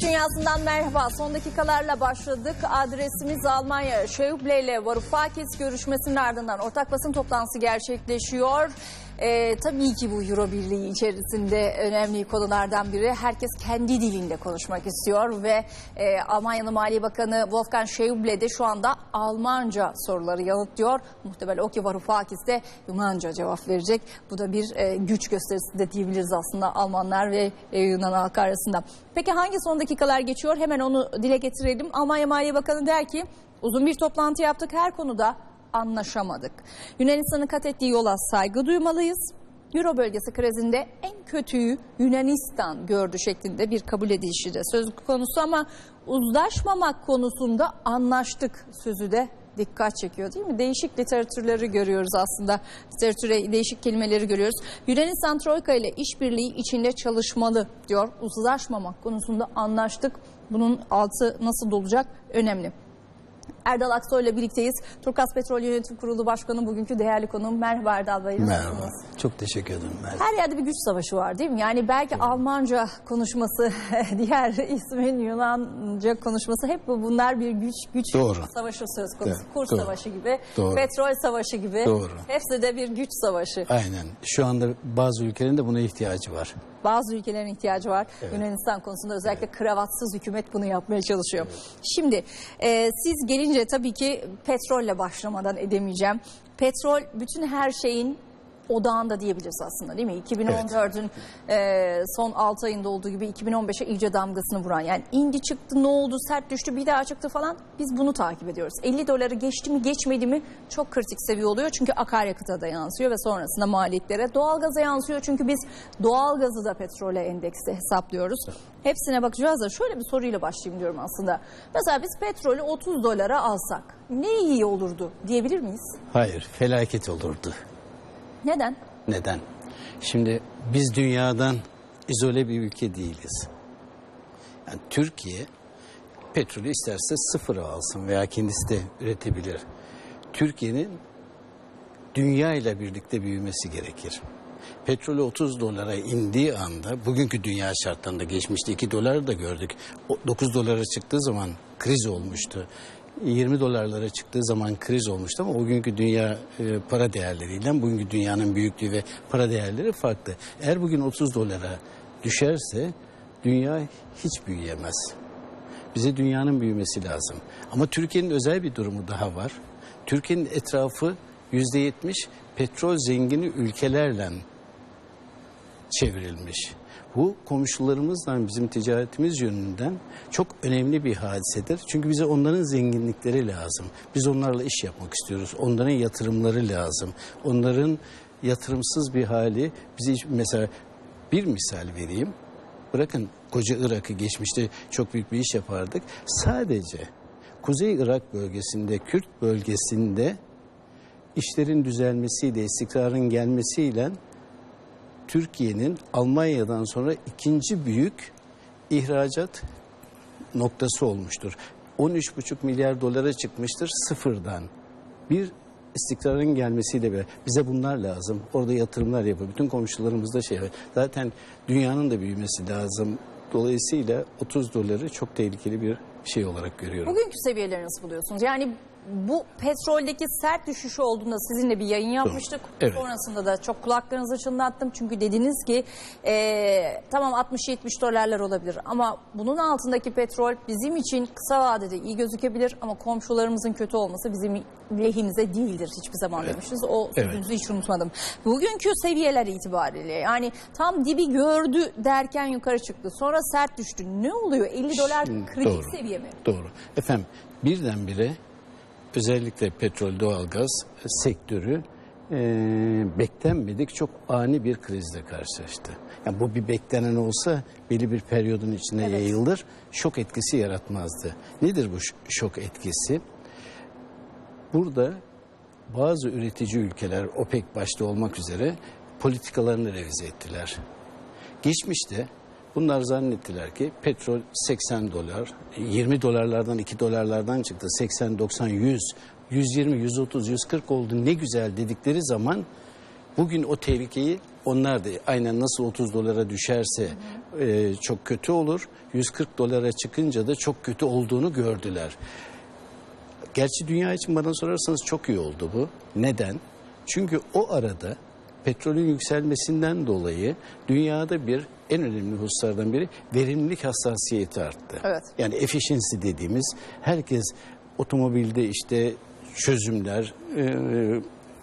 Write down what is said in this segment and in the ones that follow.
Dünyasından merhaba. Son dakikalarla başladık. Adresimiz Almanya. Schäuble ile Varoufakis görüşmesinin ardından ortak basın toplantısı gerçekleşiyor. Ee, tabii ki bu Euro Birliği içerisinde önemli konulardan biri. Herkes kendi dilinde konuşmak istiyor ve e, Almanya'nın Maliye Bakanı Wolfgang Schäuble de şu anda Almanca soruları yanıtlıyor. Muhtemel o ki Varoufakis de Yunanca cevap verecek. Bu da bir e, güç gösterisi de diyebiliriz aslında Almanlar ve e, Yunan halkı arasında. Peki hangi son dakikalar geçiyor? Hemen onu dile getirelim. Almanya Maliye Bakanı der ki uzun bir toplantı yaptık her konuda anlaşamadık. Yunanistan'ın kat ettiği yola saygı duymalıyız. Euro bölgesi krizinde en kötüyü Yunanistan gördü şeklinde bir kabul edilişi de söz konusu ama uzlaşmamak konusunda anlaştık sözü de dikkat çekiyor değil mi? Değişik literatürleri görüyoruz aslında. Literatüre değişik kelimeleri görüyoruz. Yunanistan Troika ile işbirliği içinde çalışmalı diyor. Uzlaşmamak konusunda anlaştık. Bunun altı nasıl dolacak önemli. Erdal Aksoy ile birlikteyiz. Turkas Petrol Yönetim Kurulu Başkanı bugünkü değerli konuğum. Merhaba Erdal Bey. Merhaba. Çok teşekkür ederim. Merhaba. Her yerde bir güç savaşı var değil mi? Yani belki Almanca konuşması, diğer ismin Yunanca konuşması hep bu bunlar bir güç güç Doğru. savaşı söz konusu. Evet, Kur doğru. savaşı gibi, Doğru. petrol savaşı gibi. Doğru. Hepsi de bir güç savaşı. Aynen. Şu anda bazı ülkelerin de buna ihtiyacı var. Bazı ülkelerin ihtiyacı var. Yunanistan konusunda özellikle kravatsız hükümet bunu yapmaya çalışıyor. Şimdi e, siz gelince tabii ki petrolle başlamadan edemeyeceğim. Petrol bütün her şeyin odağında diyebiliriz aslında değil mi? 2014'ün e, son 6 ayında olduğu gibi 2015'e iyice damgasını vuran. Yani indi çıktı ne oldu sert düştü bir daha çıktı falan biz bunu takip ediyoruz. 50 doları geçti mi geçmedi mi çok kritik seviye oluyor. Çünkü akaryakıta da yansıyor ve sonrasında maliyetlere doğalgaza yansıyor. Çünkü biz doğalgazı da petrole endeksi hesaplıyoruz. Hepsine bakacağız da şöyle bir soruyla başlayayım diyorum aslında. Mesela biz petrolü 30 dolara alsak ne iyi olurdu diyebilir miyiz? Hayır, felaket olurdu. Neden? Neden? Şimdi biz dünyadan izole bir ülke değiliz. Yani Türkiye petrolü isterse sıfıra alsın veya kendisi de üretebilir. Türkiye'nin dünya ile birlikte büyümesi gerekir. Petrolü 30 dolara indiği anda bugünkü dünya şartlarında geçmişti 2 doları da gördük. O 9 dolara çıktığı zaman kriz olmuştu. 20 dolarlara çıktığı zaman kriz olmuştu ama o günkü dünya e, para değerleriyle bugünkü dünyanın büyüklüğü ve para değerleri farklı. Eğer bugün 30 dolara düşerse dünya hiç büyüyemez. Bize dünyanın büyümesi lazım. Ama Türkiye'nin özel bir durumu daha var. Türkiye'nin etrafı %70 petrol zengini ülkelerle çevrilmiş. Bu komşularımızla bizim ticaretimiz yönünden çok önemli bir hadisedir. Çünkü bize onların zenginlikleri lazım. Biz onlarla iş yapmak istiyoruz. Onların yatırımları lazım. Onların yatırımsız bir hali bizi mesela bir misal vereyim. Bırakın koca Irak'ı geçmişte çok büyük bir iş yapardık. Sadece Kuzey Irak bölgesinde, Kürt bölgesinde işlerin düzelmesiyle, istikrarın gelmesiyle Türkiye'nin Almanya'dan sonra ikinci büyük ihracat noktası olmuştur. 13,5 milyar dolara çıkmıştır sıfırdan. Bir istikrarın gelmesiyle be bize bunlar lazım. Orada yatırımlar yapıyor. Bütün komşularımız da şey. Zaten dünyanın da büyümesi lazım. Dolayısıyla 30 doları çok tehlikeli bir şey olarak görüyorum. Bugünkü seviyeleri nasıl buluyorsunuz? Yani bu petroldeki sert düşüşü olduğunda sizinle bir yayın yapmıştık. Evet. Sonrasında da çok kulaklarınızı çınlattım. Çünkü dediniz ki eee, tamam 60-70 dolarlar olabilir ama bunun altındaki petrol bizim için kısa vadede iyi gözükebilir ama komşularımızın kötü olması bizim lehimize değildir hiçbir zaman demiştiniz. O Evet. sözünüzü hiç unutmadım. Bugünkü seviyeler itibariyle yani tam dibi gördü derken yukarı çıktı. Sonra sert düştü. Ne oluyor? 50 dolar kritik doğru. seviye mi? Doğru. Efendim birdenbire özellikle petrol doğalgaz sektörü e, beklenmedik çok ani bir krizle karşılaştı. Yani bu bir beklenen olsa belli bir periyodun içine Evet. yayılır, şok etkisi yaratmazdı. Nedir bu şok etkisi? Burada bazı üretici ülkeler OPEC başta olmak üzere politikalarını revize ettiler. Geçmişte bunlar zannettiler ki petrol 80 dolar, 20 dolarlardan 2 dolarlardan çıktı. 80, 90, 100, 120, 130, 140 oldu ne güzel dedikleri zaman Bugün o tehlikeyi onlar da aynen nasıl 30 dolara düşerse e, çok kötü olur. 140 dolara çıkınca da çok kötü olduğunu gördüler. Gerçi dünya için bana sorarsanız çok iyi oldu bu. Neden? Çünkü o arada petrolün yükselmesinden dolayı dünyada bir en önemli hususlardan biri verimlilik hassasiyeti arttı. Evet. Yani efficiency dediğimiz herkes otomobilde işte çözümler e,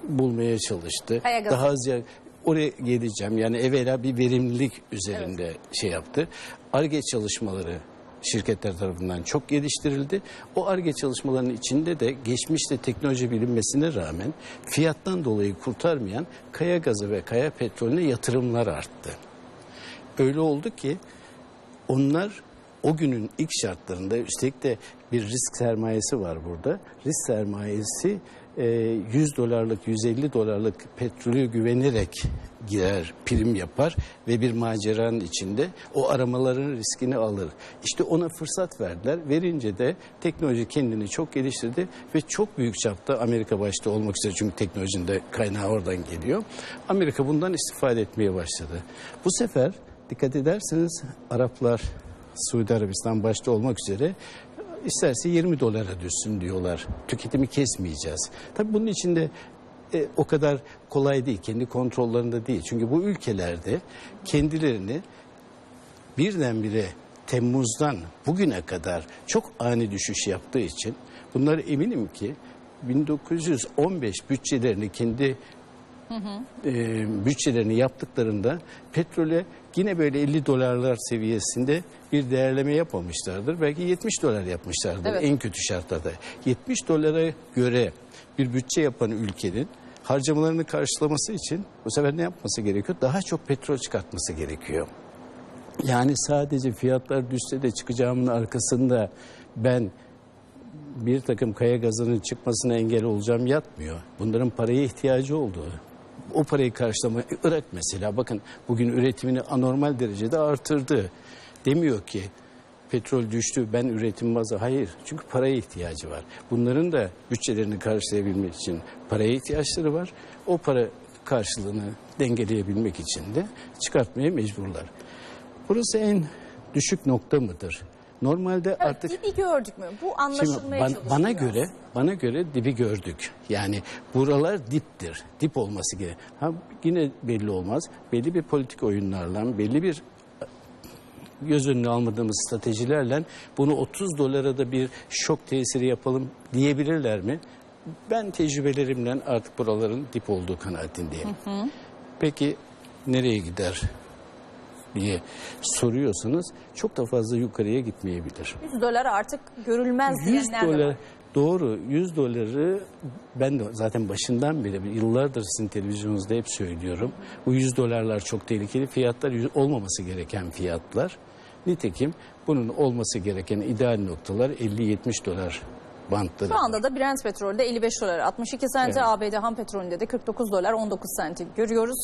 bulmaya çalıştı. Kaya gazı. Daha az ya- oraya geleceğim. Yani evvela bir verimlilik üzerinde şey yaptı. ARGE çalışmaları şirketler tarafından çok geliştirildi. O ARGE çalışmalarının içinde de geçmişte teknoloji bilinmesine rağmen fiyattan dolayı kurtarmayan kaya gazı ve kaya petrolüne yatırımlar arttı. Öyle oldu ki onlar o günün ilk şartlarında üstelik de bir risk sermayesi var burada. Risk sermayesi e, 100 dolarlık 150 dolarlık petrolü güvenerek girer prim yapar ve bir maceranın içinde o aramaların riskini alır. İşte ona fırsat verdiler. Verince de teknoloji kendini çok geliştirdi ve çok büyük çapta Amerika başta olmak üzere çünkü teknolojinin de kaynağı oradan geliyor. Amerika bundan istifade etmeye başladı. Bu sefer dikkat ederseniz Araplar Suudi Arabistan başta olmak üzere isterse 20 dolara düşsün diyorlar. Tüketimi kesmeyeceğiz. Tabii bunun içinde e, o kadar kolay değil. Kendi kontrollerinde değil. Çünkü bu ülkelerde kendilerini birdenbire Temmuz'dan bugüne kadar çok ani düşüş yaptığı için bunlar eminim ki 1915 bütçelerini kendi e, bütçelerini yaptıklarında petrole yine böyle 50 dolarlar seviyesinde bir değerleme yapmamışlardır. Belki 70 dolar yapmışlardır Evet. en kötü şartlarda. 70 dolara göre bir bütçe yapan ülkenin harcamalarını karşılaması için bu sefer ne yapması gerekiyor? Daha çok petrol çıkartması gerekiyor. Yani sadece fiyatlar düşse de çıkacağımın arkasında ben bir takım kaya gazının çıkmasına engel olacağım yatmıyor. Bunların paraya ihtiyacı olduğu. O parayı karşılama Irak mesela bakın bugün üretimini anormal derecede artırdı. Demiyor ki petrol düştü ben üretim bazı. Hayır çünkü paraya ihtiyacı var. Bunların da bütçelerini karşılayabilmek için paraya ihtiyaçları var. O para karşılığını dengeleyebilmek için de çıkartmaya mecburlar. Burası en düşük nokta mıdır? Normalde Evet, artık dibi gördük mü? Bu Şimdi anlaşılmaya ban- çalışılıyor. bana göre bana göre dibi gördük. Yani buralar diptir. Dip olması gerek. Ha yine belli olmaz. Belli bir politik oyunlarla, belli bir göz önüne almadığımız stratejilerle bunu 30 dolara da bir şok tesiri yapalım diyebilirler mi? Ben tecrübelerimle artık buraların dip olduğu kanaatindeyim. Peki nereye gider diye soruyorsanız çok da fazla yukarıya gitmeyebilir. 100 dolar artık görülmez 100 diyenler de dolar var. doğru 100 doları ben de zaten başından beri yıllardır sizin televizyonunuzda hep söylüyorum. Bu 100 dolarlar çok tehlikeli fiyatlar olmaması gereken fiyatlar. Nitekim bunun olması gereken ideal noktalar 50-70 dolar bantları. Şu anda da Brent petrolde 55 dolar 62 senti, Evet. ABD ham petrolünde de 49 dolar 19 senti görüyoruz.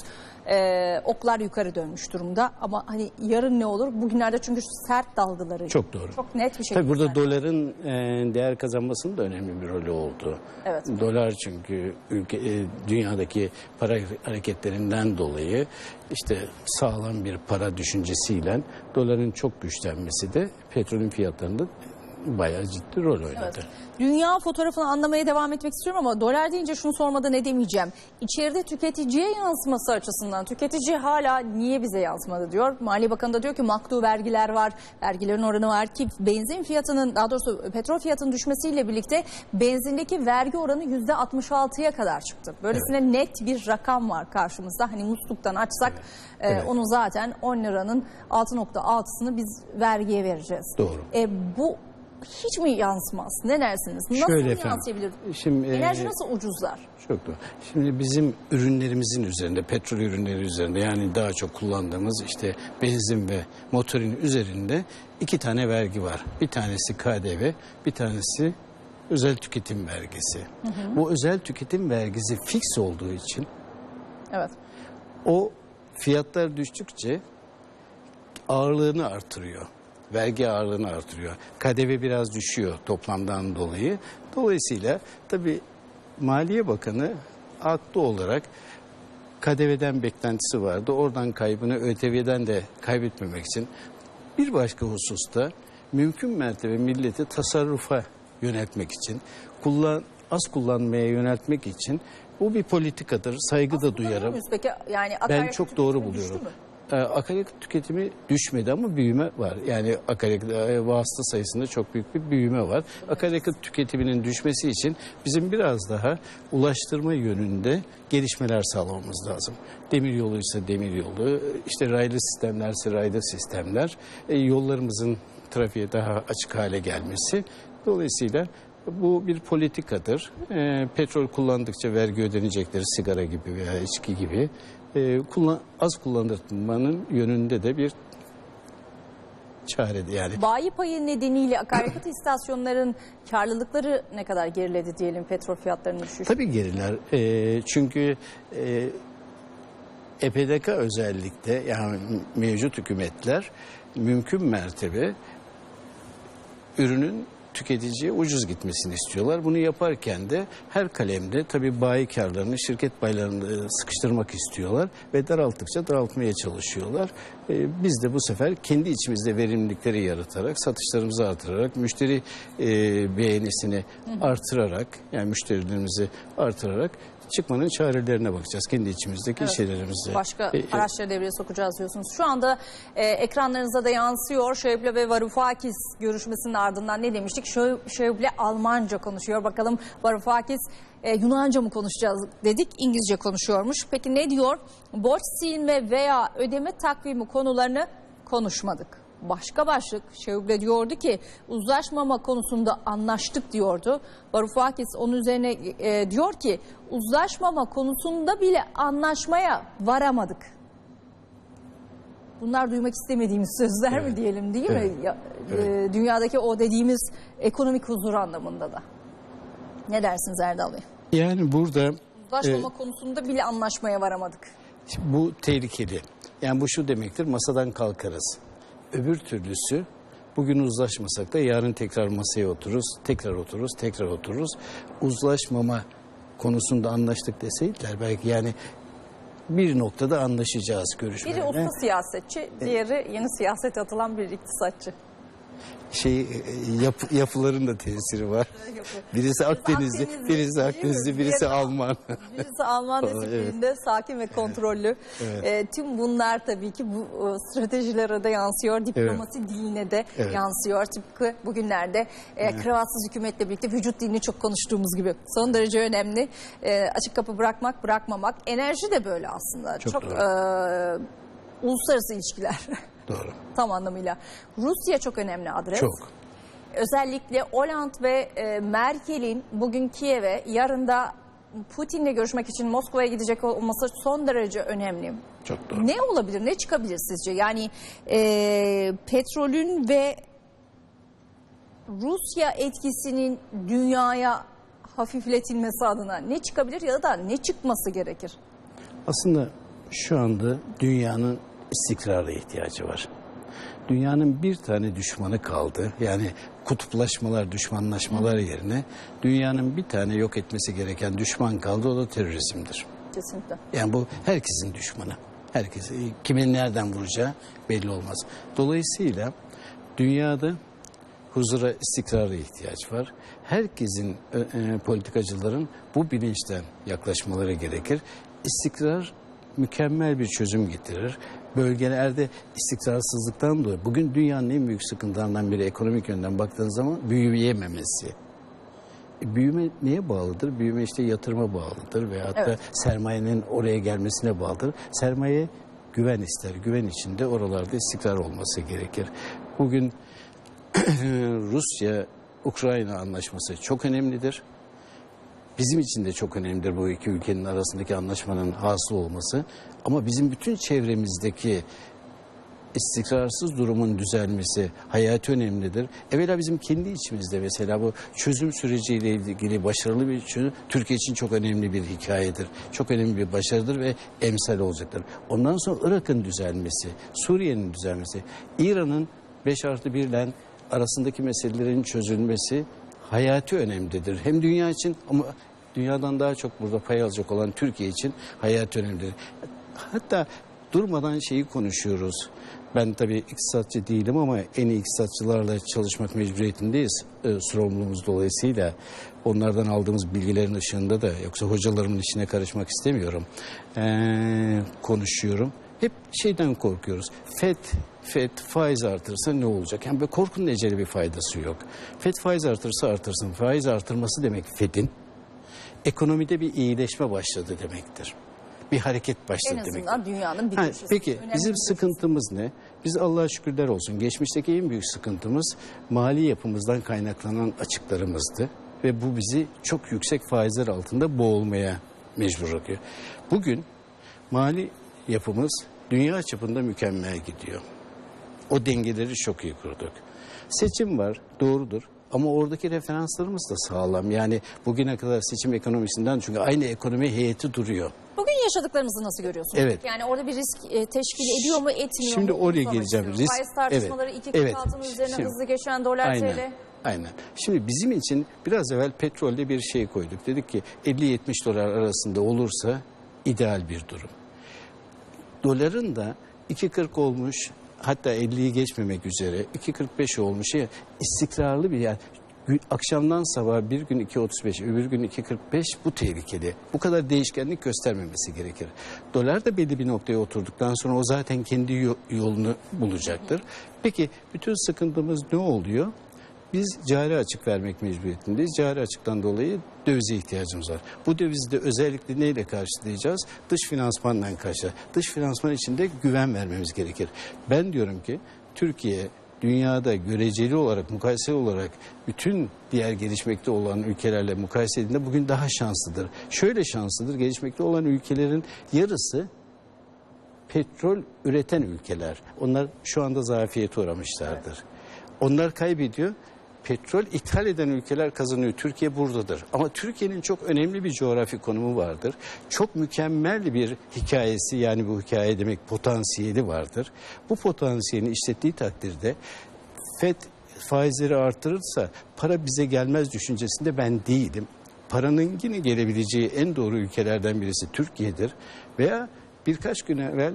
Ee, oklar yukarı dönmüş durumda ama hani yarın ne olur? Bugünlerde çünkü sert dalgaları Çok doğru. çok net bir şekilde. Tabii burada doların e, değer kazanmasının da önemli bir rolü oldu. Evet. Dolar çünkü ülke e, dünyadaki para hareketlerinden dolayı işte sağlam bir para düşüncesiyle doların çok güçlenmesi de petrolün fiyatlarında bayağı ciddi rol oynadı. Evet. Dünya fotoğrafını anlamaya devam etmek istiyorum ama dolar deyince şunu sormadan edemeyeceğim. İçeride tüketiciye yansıması açısından tüketici hala niye bize yansımadı diyor. Maliye Bakanı da diyor ki maktu vergiler var, vergilerin oranı var ki benzin fiyatının daha doğrusu petrol fiyatının düşmesiyle birlikte benzindeki vergi oranı yüzde 66'ya kadar çıktı. Böylesine net bir rakam var karşımızda. Hani musluktan açsak e, Evet. onun zaten 10 liranın 6.6'sını biz vergiye vereceğiz. Doğru. E, bu hiç mi yansımaz? Ne dersiniz? Nasıl Şöyle efendim, yansıyabilir? şimdi, e, Enerji nasıl ucuzlar? Çok doğru. Şimdi bizim ürünlerimizin üzerinde, petrol ürünleri üzerinde yani daha çok kullandığımız işte benzin ve motorin üzerinde iki tane vergi var. Bir tanesi KDV, bir tanesi özel tüketim vergisi. Bu özel tüketim vergisi fix olduğu için Evet. o fiyatlar düştükçe ağırlığını artırıyor. Vergi ağırlığını artırıyor. KDV biraz düşüyor toplamdan dolayı. Dolayısıyla tabii Maliye Bakanı haklı olarak KDV'den beklentisi vardı. Oradan kaybını ÖTV'den de kaybetmemek için bir başka hususta mümkün mertebe milleti tasarrufa yöneltmek için, kullan, az kullanmaya yöneltmek için bu bir politikadır. Saygı da duyarım. Peki yani Ben çok doğru buluyorum. Ee, akaryakıt tüketimi düşmedi ama büyüme var. Yani akaryakıt e, vasıta sayısında çok büyük bir büyüme var. Akaryakıt tüketiminin düşmesi için bizim biraz daha ulaştırma yönünde gelişmeler sağlamamız lazım. Demir yolu ise demir yolu, işte raylı sistemlerse raylı sistemler, e, yollarımızın trafiğe daha açık hale gelmesi. Dolayısıyla bu bir politikadır. E, petrol kullandıkça vergi ödenecektir sigara gibi veya içki gibi. E, kullan, az kullandırmanın yönünde de bir çaredir yani. Bayi payı nedeniyle akaryakıt istasyonların karlılıkları ne kadar geriledi diyelim petrol fiyatlarının düşüşü? Tabii geriler. E, çünkü e, EPDK özellikle yani mevcut hükümetler mümkün mertebe ürünün tüketiciye ucuz gitmesini istiyorlar. Bunu yaparken de her kalemde tabii bayi karlarını, şirket paylarını sıkıştırmak istiyorlar ve daralttıkça daraltmaya çalışıyorlar. Ee, biz de bu sefer kendi içimizde verimlilikleri yaratarak, satışlarımızı artırarak, müşteri e, beğenisini artırarak, yani müşterilerimizi artırarak çıkmanın çarelerine bakacağız. Kendi içimizdeki şeylerimizi. Başka E, e, araçları devreye sokacağız diyorsunuz. Şu anda e, ekranlarınıza da yansıyor. Şöyle ve Varoufakis görüşmesinin ardından ne demiştik? Şöyle Almanca konuşuyor. Bakalım Varoufakis e, Yunanca mı konuşacağız dedik. İngilizce konuşuyormuş. Peki ne diyor? Borç silme veya ödeme takvimi konularını konuşmadık. Başka başlık Şevble diyordu ki uzlaşmama konusunda anlaştık diyordu. Varoufakis onun üzerine e, diyor ki uzlaşmama konusunda bile anlaşmaya varamadık. Bunlar duymak istemediğimiz sözler mi Evet. diyelim değil Evet. mi? Ya, Evet. e, dünyadaki o dediğimiz ekonomik huzur anlamında da. Ne dersiniz Erdal Bey? Yani burada Uzlaşmama konusunda bile anlaşmaya varamadık. Bu tehlikeli. Yani bu şu demektir masadan kalkarız. Öbür türlüsü bugün uzlaşmasak da yarın tekrar masaya otururuz, tekrar otururuz, tekrar otururuz. Uzlaşmama konusunda anlaştık deseydiler belki yani bir noktada anlaşacağız Biri görüşmelerine. usta siyasetçi, diğeri yeni siyasete atılan bir iktisatçı. Şey e, yap, yapıların da tesiri var. Birisi Akdenizli, Akdenizli, birisi? Akdenizli, birisi Alman. Birisi Alman Falan, disiplininde sakin ve kontrollü. Ee, tüm bunlar tabii ki bu e, stratejilere de yansıyor, diplomasi diline de Evet. yansıyor. Tıpkı bugünlerde e, kravatsız hükümetle birlikte vücut dilini çok konuştuğumuz gibi. Son derece önemli. E, açık kapı bırakmak, bırakmamak. Enerji de böyle aslında. Çok doğru. e, uluslararası ilişkiler Doğru. tam anlamıyla. Rusya çok önemli adres. Çok. Özellikle Hollande ve e, Merkel'in bugün Kiev'e yarın da Putin'le görüşmek için Moskova'ya gidecek olması son derece önemli. Çok doğru. Ne olabilir, ne çıkabilir sizce? Yani e, petrolün ve Rusya etkisinin dünyaya hafifletilmesi adına ne çıkabilir ya da ne çıkması gerekir? Aslında şu anda dünyanın istikrara ihtiyacı var. Dünyanın bir tane düşmanı kaldı. Yani kutuplaşmalar, düşmanlaşmalar yerine dünyanın bir tane yok etmesi gereken düşman kaldı. O da terörizmdir. Kesinlikle. Yani bu herkesin düşmanı. Herkes kimin nereden vuracağı belli olmaz. Dolayısıyla dünyada huzura, istikrara ihtiyaç var. Herkesin e, e, politikacıların bu bilinçten yaklaşmaları gerekir. İstikrar mükemmel bir çözüm getirir. Bölgelerde istikrarsızlıktan dolayı bugün dünyanın en büyük sıkıntılarından biri ekonomik yönden baktığınız zaman büyüyememesi. E, Büyüme neye bağlıdır? Büyüme işte yatırıma bağlıdır veyahut da Evet. sermayenin oraya gelmesine bağlıdır. Sermaye güven ister. Güven içinde oralarda istikrar olması gerekir. Bugün Rusya Ukrayna anlaşması çok önemlidir. Bizim için de çok önemlidir bu iki ülkenin arasındaki anlaşmanın hasıl olması. Ama bizim bütün çevremizdeki istikrarsız durumun düzelmesi hayati önemlidir. Evvela bizim kendi içimizde mesela bu çözüm süreciyle ilgili başarılı bir çözüm Türkiye için çok önemli bir hikayedir. Çok önemli bir başarıdır ve emsal olacaktır. Ondan sonra Irak'ın düzelmesi, Suriye'nin düzelmesi, İran'ın 5 artı 1 ile arasındaki meselelerin çözülmesi hayati önemlidir. Hem dünya için ama dünyadan daha çok burada pay alacak olan Türkiye için hayat önemli. Hatta durmadan şeyi konuşuyoruz. Ben tabii iktisatçı değilim ama en iyi iktisatçılarla çalışmak mecburiyetindeyiz. E, sorumluluğumuz dolayısıyla onlardan aldığımız bilgilerin ışığında da yoksa hocalarımın işine karışmak istemiyorum. E, konuşuyorum. Hep şeyden korkuyoruz. FED, FED faiz artırsa ne olacak? Yani böyle korkunun eceli bir faydası yok. FED faiz artırsa artırsın. Faiz artırması demek FED'in ekonomide bir iyileşme başladı demektir. Bir hareket En başladı demektir. azından dünyanın bir Ha, peki Önemli bizim bir sıkıntımız ne? Biz Allah'a şükürler olsun. Geçmişteki en büyük sıkıntımız mali yapımızdan kaynaklanan açıklarımızdı. Ve bu bizi çok yüksek faizler altında boğulmaya mecbur bırakıyor. Bugün mali yapımız dünya çapında mükemmel gidiyor. O dengeleri çok iyi kurduk. Seçim var, doğrudur. Ama oradaki referanslarımız da sağlam. Yani bugüne kadar seçim ekonomisinden çünkü aynı ekonomi heyeti duruyor. Bugün yaşadıklarımızı nasıl görüyorsunuz? Evet. Yani orada bir risk e, teşkil ediyor mu, etmiyor Şimdi mu? oraya Bunu sormak geleceğim. Risk- Faiz tartışmaları evet, iki kırk evet. altının üzerine Şimdi- hızlı geçen dolar Aynen. TL. Aynen. Şimdi bizim için biraz evvel petrolde bir şey koyduk. Dedik ki 50-70 dolar arasında olursa ideal bir durum. Doların da 2.40 olmuş hatta 50'yi geçmemek üzere 2.45 olmuş ya istikrarlı bir yer. Gün- Akşamdan sabah bir gün 2.35 öbür gün 2.45 bu tehlikeli. Bu kadar değişkenlik göstermemesi gerekir. Dolar da belli bir noktaya oturduktan sonra o zaten kendi yo- yolunu bulacaktır. Peki bütün sıkıntımız ne oluyor? Biz cari açık vermek mecburiyetindeyiz. Cari açıktan dolayı dövize ihtiyacımız var. Bu dövizi de özellikle neyle karşılayacağız? Dış finansmanla karşılayacağız. Dış finansman için de güven vermemiz gerekir. Ben diyorum ki Türkiye dünyada göreceli olarak, mukayeseli olarak bütün diğer gelişmekte olan ülkelerle mukayese edildiğinde bugün daha şanslıdır. Şöyle şanslıdır, gelişmekte olan ülkelerin yarısı petrol üreten ülkeler. Onlar şu anda zafiyete uğramışlardır. Onlar kaybediyor. Petrol ithal eden ülkeler kazanıyor. Türkiye buradadır. Ama Türkiye'nin çok önemli bir coğrafi konumu vardır. Çok mükemmel bir hikayesi yani bu hikaye demek potansiyeli vardır. Bu potansiyelini işlettiği takdirde FED faizleri artırırsa para bize gelmez düşüncesinde ben değilim. Paranın yine gelebileceği en doğru ülkelerden birisi Türkiye'dir. Veya birkaç gün evvel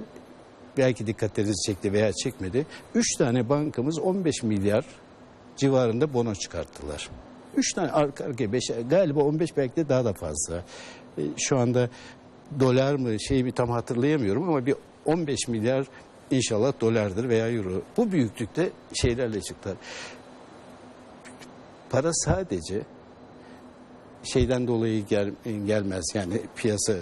belki dikkatlerinizi çekti veya çekmedi. Üç tane bankamız 15 milyar civarında bono çıkarttılar. Üç tane arka arkaya beş, galiba 15 belki de daha da fazla. E, Şu anda dolar mı şey bir tam hatırlayamıyorum ama bir 15 milyar inşallah dolardır veya euro. Bu büyüklükte şeylerle çıktılar. Para sadece şeyden dolayı gel, gelmez. Yani piyasa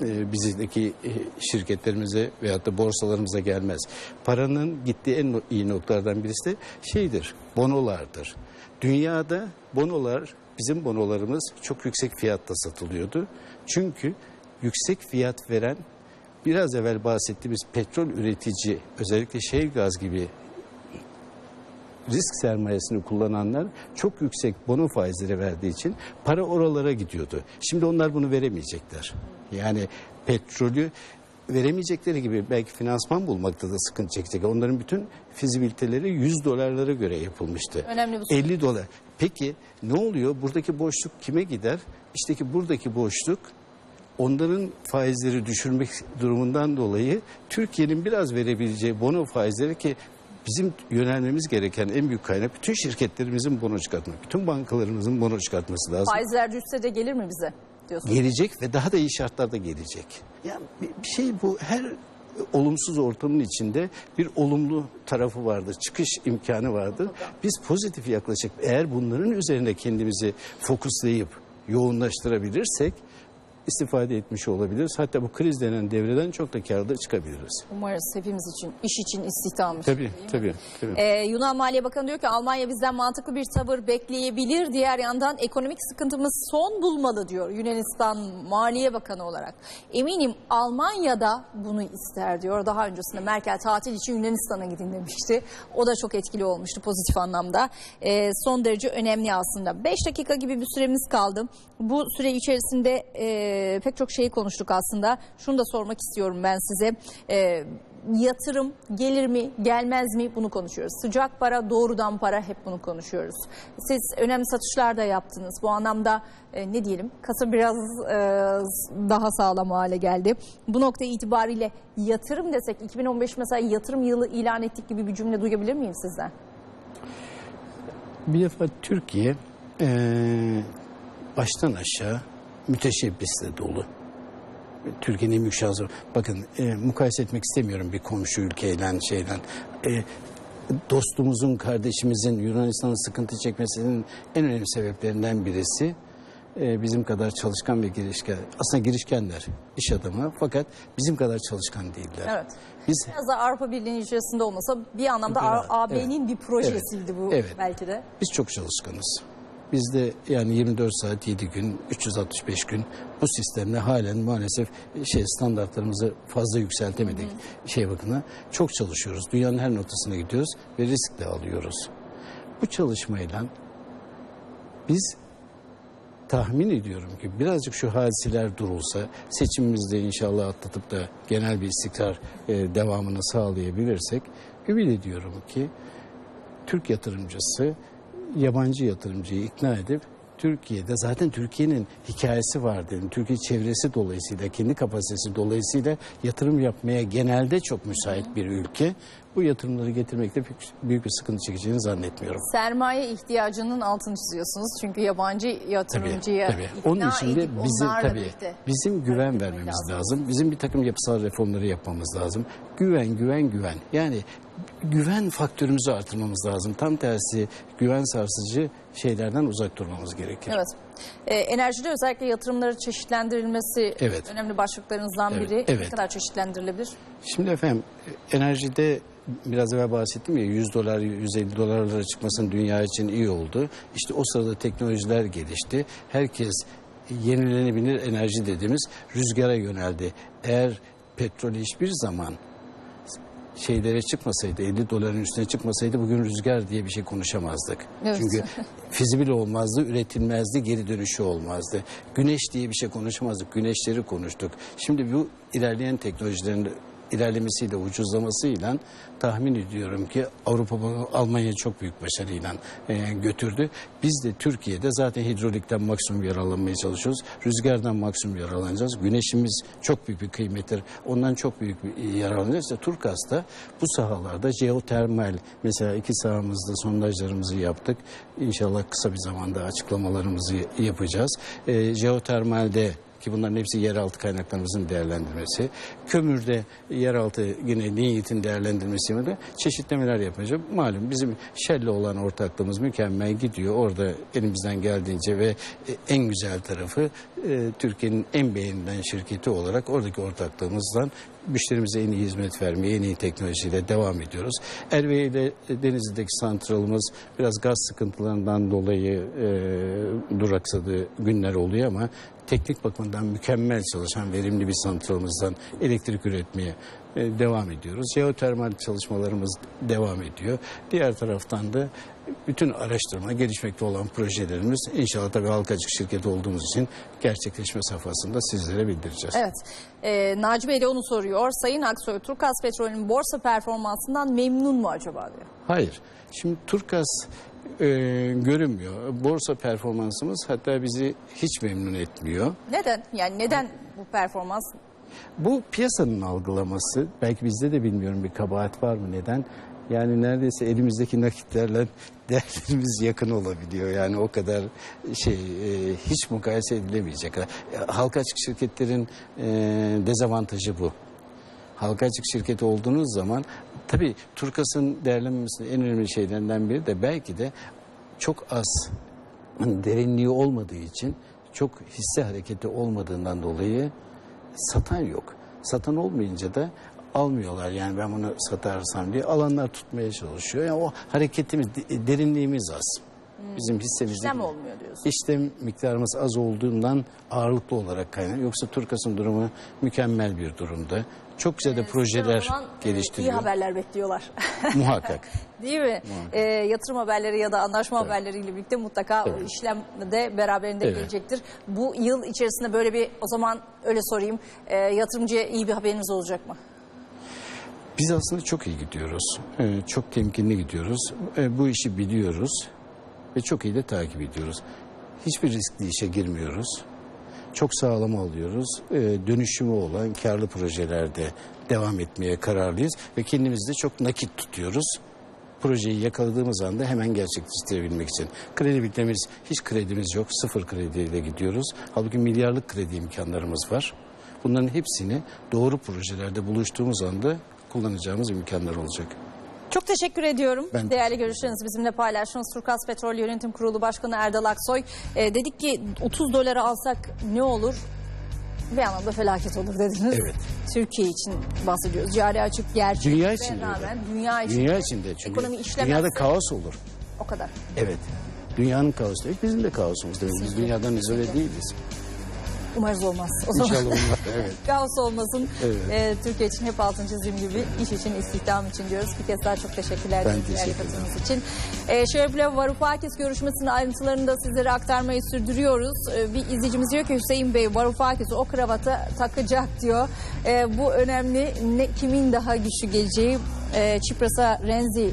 e, bizdeki e, şirketlerimize veyahut da borsalarımıza gelmez. Paranın gittiği en iyi noktalardan birisi de şeydir, bonolardır. Dünyada bonolar, bizim bonolarımız çok yüksek fiyatta satılıyordu. Çünkü yüksek fiyat veren biraz evvel bahsettiğimiz petrol üretici özellikle shale gaz gibi risk sermayesini kullananlar çok yüksek bono faizleri verdiği için para oralara gidiyordu. Şimdi onlar bunu veremeyecekler. Yani petrolü veremeyecekleri gibi belki finansman bulmakta da sıkıntı çekecek. Onların bütün fizibiliteleri 100 dolarlara göre yapılmıştı. Önemli soru. 50 dolar. Peki ne oluyor? Buradaki boşluk kime gider? İşte ki buradaki boşluk onların faizleri düşürmek durumundan dolayı Türkiye'nin biraz verebileceği bono faizleri ki bizim yönelmemiz gereken en büyük kaynak bütün şirketlerimizin bono çıkartmak. Bütün bankalarımızın bono çıkartması lazım. Faizler düşse de gelir mi bize diyorsunuz? Gelecek ve daha da iyi şartlarda gelecek. Yani bir şey bu her olumsuz ortamın içinde bir olumlu tarafı vardır. Çıkış imkanı vardır. Biz pozitif yaklaşık eğer bunların üzerine kendimizi fokuslayıp yoğunlaştırabilirsek istifade etmiş olabiliriz. Hatta bu kriz denen devreden çok da kârda çıkabiliriz. Umarız hepimiz için, iş için, istihdam için. Tabii, tabii, tabii. Ee, Yunan Maliye Bakanı diyor ki Almanya bizden mantıklı bir tavır bekleyebilir. Diğer yandan ekonomik sıkıntımız son bulmalı diyor Yunanistan Maliye Bakanı olarak. Eminim Almanya'da bunu ister diyor. Daha öncesinde Merkel tatil için Yunanistan'a gidin demişti. O da çok etkili olmuştu pozitif anlamda. Ee, son derece önemli aslında. 5 dakika gibi bir süremiz kaldı. Bu süre içerisinde e, pek çok şeyi konuştuk aslında. Şunu da sormak istiyorum ben size. E, yatırım gelir mi gelmez mi bunu konuşuyoruz. Sıcak para doğrudan para hep bunu konuşuyoruz. Siz önemli satışlar da yaptınız. Bu anlamda e, ne diyelim kasa biraz e, daha sağlam hale geldi. Bu nokta itibariyle yatırım desek 2015 mesela yatırım yılı ilan ettik gibi bir cümle duyabilir miyim sizden? Bir defa Türkiye eee, baştan aşağı müteşebbisle dolu. Türkiye'nin en büyük şansı. Bakın e, mukayese etmek istemiyorum bir komşu ülkeyle şeyden. E, dostumuzun, kardeşimizin Yunanistan'ın sıkıntı çekmesinin en önemli sebeplerinden birisi e, bizim kadar çalışkan ve girişken. Aslında girişkenler, iş adamı fakat bizim kadar çalışkan değiller. Evet. Biz Biraz da Avrupa Birliği'nin içerisinde olmasa bir anlamda Biraz, AB'nin bir projesiydi bu Evet. belki de. Biz çok çalışkanız. Bizde yani 24 saat 7 gün 365 gün bu sistemle halen maalesef şey standartlarımızı fazla yükseltemedik şey bakımına. Çok çalışıyoruz. Dünyanın her noktasına gidiyoruz ve risk de alıyoruz. Bu çalışmayla biz tahmin ediyorum ki birazcık şu hadiseler durulsa seçimimizde inşallah atlatıp da genel bir istikrar e, devamını sağlayabilirsek ümit ediyorum ki Türk yatırımcısı yabancı yatırımcıyı ikna edip Türkiye'de zaten Türkiye'nin hikayesi var dedim. Türkiye çevresi dolayısıyla, kendi kapasitesi dolayısıyla yatırım yapmaya genelde çok müsait bir ülke. Bu yatırımları getirmekte büyük, bir sıkıntı çekeceğini zannetmiyorum. Sermaye ihtiyacının altını çiziyorsunuz. Çünkü yabancı yatırımcıya Tabii, tabii. ikna Onun için de bizim tabii bizim güven vermemiz lazım. Bizim bir takım yapısal reformları yapmamız lazım. Güven, güven, güven. Yani güven faktörümüzü artırmamız lazım. Tam tersi güven sarsıcı şeylerden uzak durmamız gerekir. Evet. Ee, enerjide özellikle yatırımları çeşitlendirilmesi Evet. önemli başlıklarınızdan Evet, biri. Ne evet. kadar çeşitlendirilebilir? Şimdi efendim enerjide biraz evvel bahsettim ya 100 dolar 150 dolarlara çıkmasının dünya için iyi oldu. İşte o sırada teknolojiler gelişti. Herkes yenilenebilir enerji dediğimiz rüzgara yöneldi. Eğer petrol hiçbir zaman şeylere çıkmasaydı 50 doların üstüne çıkmasaydı bugün rüzgar diye bir şey konuşamazdık. Evet. Çünkü fizibil olmazdı, üretilmezdi, geri dönüşü olmazdı. Güneş diye bir şey konuşamazdık. Güneşleri konuştuk. Şimdi bu ilerleyen teknolojilerin ilerlemesiyle, ucuzlamasıyla tahmin ediyorum ki Avrupa Almanya çok büyük başarıyla e, götürdü. Biz de Türkiye'de zaten hidrolikten maksimum yararlanmaya çalışıyoruz. Rüzgardan maksimum yararlanacağız. Güneşimiz çok büyük bir kıymettir. Ondan çok büyük bir yararlanacağız. İşte Turkas'ta bu sahalarda jeotermal mesela iki sahamızda sondajlarımızı yaptık. İnşallah kısa bir zamanda açıklamalarımızı yapacağız. E, jeotermalde ki bunların hepsi yeraltı kaynaklarımızın değerlendirmesi. Kömürde yeraltı yine niyetin değerlendirmesi yanında çeşitlemeler yapacağız. Malum bizim Shell'le olan ortaklığımız mükemmel gidiyor. Orada elimizden geldiğince ve e, en güzel tarafı e, Türkiye'nin en beğenilen şirketi olarak oradaki ortaklığımızdan müşterimize en iyi hizmet vermeye, en iyi teknolojiyle devam ediyoruz. Erve ile Denizli'deki santralımız biraz gaz sıkıntılarından dolayı e, duraksadığı günler oluyor ama teknik bakımdan mükemmel çalışan verimli bir santralımızdan elektrik üretmeye e, devam ediyoruz. Jeotermal çalışmalarımız devam ediyor. Diğer taraftan da bütün araştırma, gelişmekte olan projelerimiz inşallah tabii halka açık şirket olduğumuz için gerçekleşme safhasında sizlere bildireceğiz. Evet. Ee, Naci Bey de onu soruyor. Sayın Aksoy, Turkas Petrol'ün borsa performansından memnun mu acaba diyor. Hayır. Şimdi Turkas e, görünmüyor. Borsa performansımız hatta bizi hiç memnun etmiyor. Neden? Yani neden bu performans? Bu piyasanın algılaması belki bizde de bilmiyorum bir kabahat var mı neden? Yani neredeyse elimizdeki nakitlerle değerlerimiz yakın olabiliyor. Yani o kadar şey e, hiç mukayese edilemeyecek. E, Halka açık şirketlerin e, dezavantajı bu. Halka açık şirketi olduğunuz zaman tabii Turkas'ın değerlenmemesinin en önemli şeylerinden biri de belki de çok az derinliği olmadığı için çok hisse hareketi olmadığından dolayı satan yok. Satan olmayınca da almıyorlar. Yani ben bunu satarsam diye alanlar tutmaya çalışıyor. Yani o hareketimiz, de- derinliğimiz az. Bizim hissemizde İşlem olmuyor diyorsun. işlem miktarımız az olduğundan ağırlıklı olarak kaynaklı. Yoksa Turkas'ın durumu mükemmel bir durumda. Çok güzel de projeler Sizden olan, e, geliştiriyor. İyi haberler bekliyorlar. Muhakkak. Değil mi? Ee, yatırım haberleri ya da anlaşma haberleriyle birlikte mutlaka Evet. işlem de beraberinde Evet. gelecektir. Bu yıl içerisinde böyle bir o zaman öyle sorayım e, yatırımcıya iyi bir haberiniz olacak mı? Biz aslında çok iyi gidiyoruz. Ee, çok temkinli gidiyoruz. Ee, bu işi biliyoruz ve çok iyi de takip ediyoruz. Hiçbir riskli işe girmiyoruz. Çok sağlam alıyoruz. Ee, dönüşümü olan karlı projelerde devam etmeye kararlıyız ve kendimizi de çok nakit tutuyoruz. Projeyi yakaladığımız anda hemen gerçekleştirebilmek için. Kredibilitemiz, hiç kredimiz yok. Sıfır krediyle gidiyoruz. Halbuki milyarlık kredi imkanlarımız var. Bunların hepsini doğru projelerde buluştuğumuz anda kullanacağımız imkanlar olacak. Çok teşekkür ediyorum. Ben Değerli görüşlerinizi bizimle paylaştınız. Turkas Petrol Yönetim Kurulu Başkanı Erdal Aksoy. Ee, dedik ki 30 dolara alsak ne olur? Bir anlamda felaket olur dediniz. Evet. Türkiye için bahsediyoruz. Cari açık gerçek. Dünya için de öyle. rağmen dünya için. Dünya de. içinde çünkü Ekonomi işlemezse dünyada kaos olur. o kadar. Evet. Dünyanın kaosu değil, bizim de kaosumuz demek. Biz dünyadan izole değiliz. Umarız olmaz. O zaman İnşallah olmaz. Evet. kaos olmasın. Evet. Ee, Türkiye için hep altın çizdiğim gibi iş için, istihdam için diyoruz. Bir kez daha çok teşekkürler. Ben teşekkür ederim. için. Ee, Şerefle Varoufakis görüşmesinin ayrıntılarını da sizlere aktarmayı sürdürüyoruz. Ee, bir izleyicimiz diyor ki Hüseyin Bey Varoufakis o kravatı takacak diyor. Ee, bu önemli. Ne, kimin daha güçlü geleceği ee, Çipras'a Renzi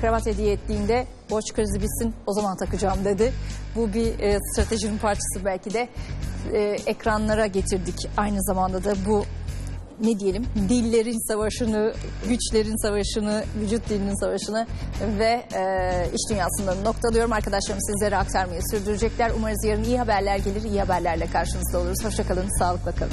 kravat hediye ettiğinde borç krizi bitsin o zaman takacağım dedi. Bu bir e, stratejinin parçası belki de E, ekranlara getirdik. Aynı zamanda da bu ne diyelim dillerin savaşını, güçlerin savaşını, vücut dilinin savaşını ve e, iş dünyasında noktalıyorum. Arkadaşlarım sizlere aktarmayı sürdürecekler. Umarız yarın iyi haberler gelir, iyi haberlerle karşınızda oluruz. Hoşçakalın, sağlıkla kalın.